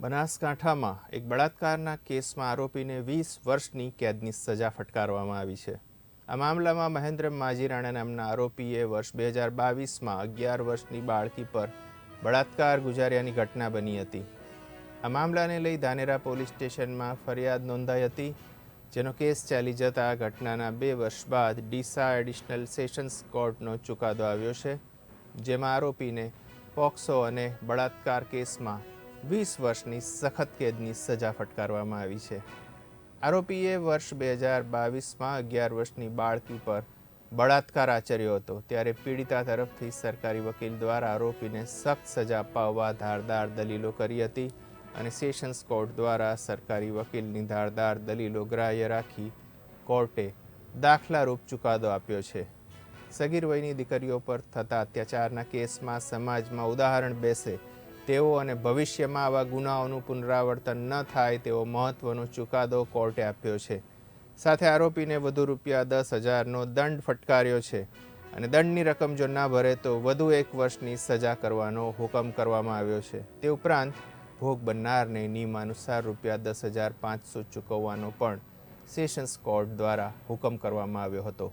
બનાસકાંઠામાં એક બળાત્કારના કેસમાં આરોપીને વીસ વર્ષની કેદની સજા ફટકારવામાં આવી છે. આ મામલામાં મહેન્દ્ર માજીરાણા નામના આરોપીએ વર્ષ બે હજાર બાવીસમાં અગિયાર વર્ષની બાળકી પર બળાત્કાર ગુજાર્યાની ઘટના બની હતી. આ મામલાને લઈ ધાનેરા પોલીસ સ્ટેશનમાં ફરિયાદ નોંધાઈ હતી, જેનો કેસ ચાલી જતા ઘટનાના બે વર્ષ બાદ ડીસા એડિશનલ સેશન્સ કોર્ટનો ચુકાદો આવ્યો છે, જેમાં આરોપીને પોક્સો અને બળાત્કાર કેસમાં વીસ વર્ષની સખત કેદની સજા ફટકારવામાં આવી છે. આરોપીએ વર્ષ બે હજાર બાવીસમાં અગિયાર વર્ષની બાળકી પર બળાત્કાર આચર્યો હતો, ત્યારે પીડિતા તરફથી સરકારી વકીલ દ્વારા આરોપીને સખ્ત સજા અપાવવા ધારદાર દલીલો કરી હતી અને સેશન્સ કોર્ટ દ્વારા સરકારી વકીલની ધારદાર દલીલો ગ્રાહ્ય રાખી કોર્ટે દાખલારૂપ ચુકાદો આપ્યો છે. સગીર વયની દીકરીઓ પર થતા અત્યાચારના કેસમાં સમાજમાં ઉદાહરણ બેસે તેવો અને ભવિષ્યમાં આવા ગુનાઓનું પુનરાવર્તન ન થાય તેવો મહત્વનો ચુકાદો કોર્ટે આપ્યો છે. સાથે આરોપીને વધુ રૂપિયા દસ હજારનો દંડ ફટકાર્યો છે અને દંડની રકમ જો ના ભરે તો વધુ એક વર્ષની સજા કરવાનો હુકમ કરવામાં આવ્યો છે. તે ઉપરાંત ભોગ બનનારને નિયમાનુસાર રૂપિયા દસ હજાર પાંચસો ચૂકવવાનો પણ સેશન્સ કોર્ટ દ્વારા હુકમ કરવામાં આવ્યો હતો.